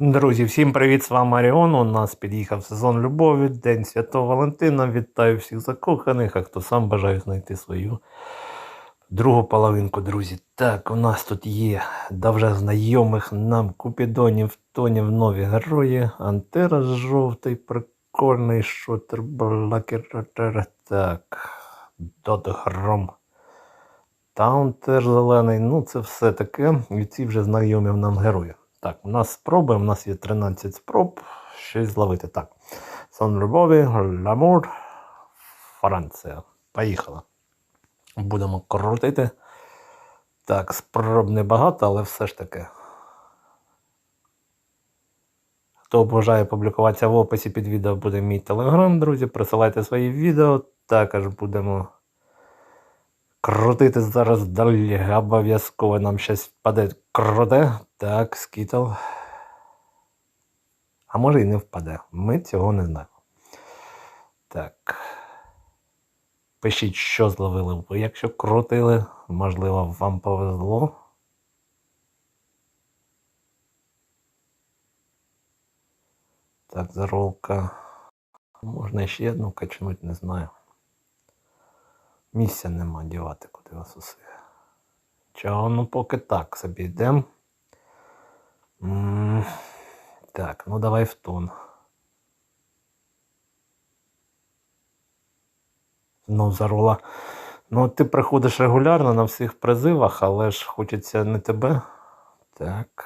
Друзі, всім привіт! З вами Аріон. У нас під'їхав сезон любові, День Святого Валентина. Вітаю всіх закоханих, а хто сам бажає знайти свою другу половинку, друзі. Так, у нас тут є давже знайомих нам Купідонів, Тонів, нові герої. Антера жовтий, прикольний шутер, блакер. Так, Дот Гром. Таунтер зелений, ну це все таке. І ці вже знайомі нам герої. Так, у нас спроби, у нас є 13 спроб. Щось зловити. Так. Сон любові, Ламур, Франція. Поїхала. Будемо крутити. Так, спроб небагато, але все ж таки. Хто бажає публікуватися в описі під відео буде мій телеграм, друзі. Присилайте свої відео. Також будемо крутити зараз далі. Обов'язково нам щось впаде круте. Так, скітл. А може і не впаде. Ми цього не знаємо. Так. Пишіть, що зловили ви, якщо крутили. Можливо, вам повезло. Так, заролка. Можна ще одну качнути, не знаю. Місця нема дівати, куди вас усе. Чого, ну поки так собі йдемо. Так, ну давай в тон. Ну, зарола. Ну, ти приходиш регулярно на всіх призивах, але ж хочеться не тебе. Так.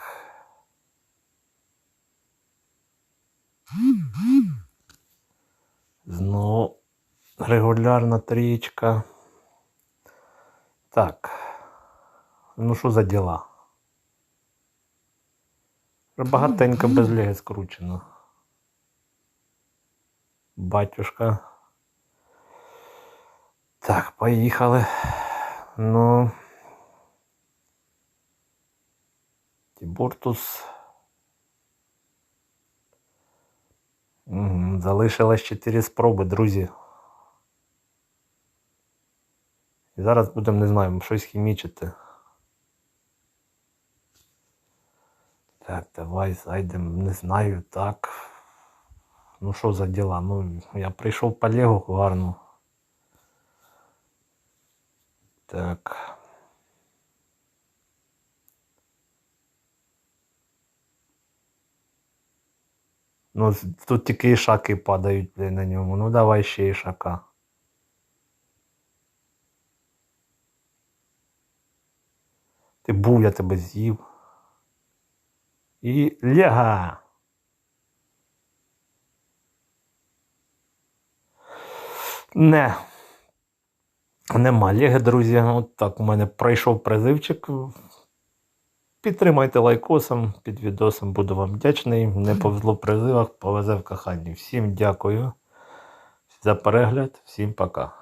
Знову регулярна трічка. Так. Ну, що за діла? Багатенько без ліги скручено. Батюшка. Так, поїхали. Ну. Тібуртус. Залишилось 4 спроби, друзі. І зараз будемо, не знаю, щось хімічити. Так, давай зайдемо, не знаю, так. Ну що за діла? Ну, я прийшов по Лего гарно. Так. Ну, тут тільки ішаки падають блін, на ньому. Ну давай ще ішака. Ти був, я тебе з'їв. І Лега. Не. Нема Леги, друзі. От так у мене пройшов призивчик. Підтримайте лайкосом під відосом, буду вам вдячний. Не повезло в призивах, повезе в коханні. Всім дякую за перегляд, всім пока.